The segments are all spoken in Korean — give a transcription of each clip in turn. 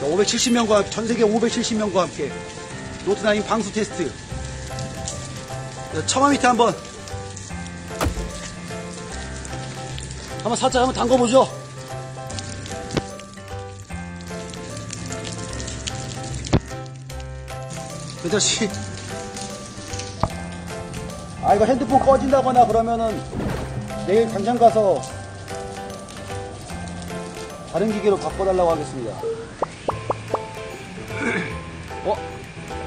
570명과 전 세계 570명과 함께 노트나인 방수 테스트. 처마 밑에 한번 한번 살짝 한번 담궈보죠. 괜찮지? 아 이거 핸드폰 꺼진다거나 그러면은 내일 당장 가서 다른 기계로 바꿔달라고 하겠습니다. 어?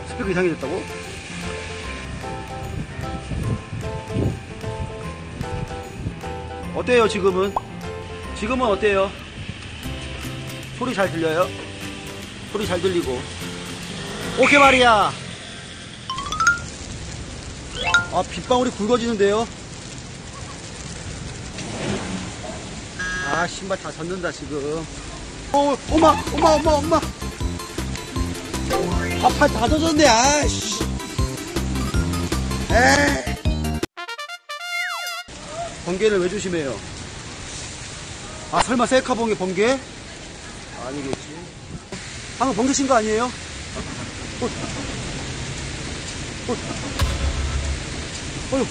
스피커 이상해졌다고? 어때요 지금은? 지금은 어때요? 소리 잘 들려요? 소리 잘 들리고 오케이 말이야 아 빗방울이 굵어지는데요 아 신발 다 젖는다 지금 어 엄마 엄마 엄마 엄마 아팔 다 젖었네 아씨 에 번개를 왜 조심해요 아 설마 셀카봉에 번개? 아니겠지 방금 번개 친 거 아니에요? 어. 어. 어휴.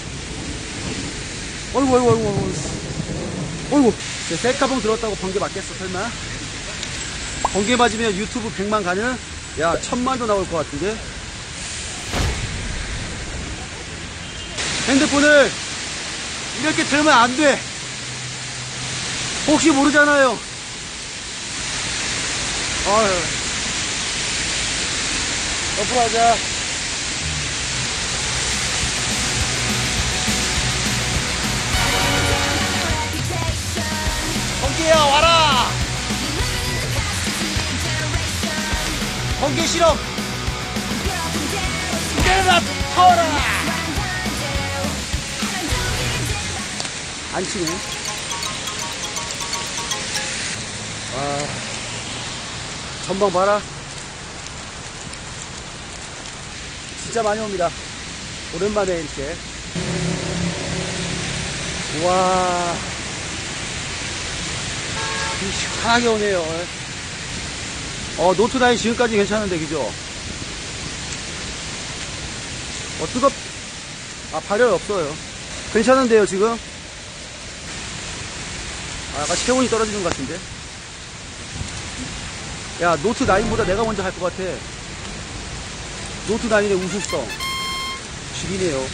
어이구, 어이구, 어이구, 어이구. 어이구. 제 셀카봉 들었다고 번개 맞겠어, 설마? 번개 맞으면 유튜브 100만 가는? 야, 천만도 나올 것 같은데? 핸드폰을 이렇게 들면 안 돼! 혹시 모르잖아요. 아유. 옆으로 하자. 번개 실험. 내가 터라. 안 치네. 아 전방 봐라. 진짜 많이 옵니다. 오랜만에 이렇게. 와. 시원하게 오네요. 어, 노트9 지금까지 괜찮은데, 그죠? 어, 뜨겁, 아, 발열 없어요. 괜찮은데요, 지금? 아, 약간 체온이 떨어지는 것 같은데? 야, 노트 9보다 내가 먼저 할 것 같아. 노트 9의 우수성. 죽이네요.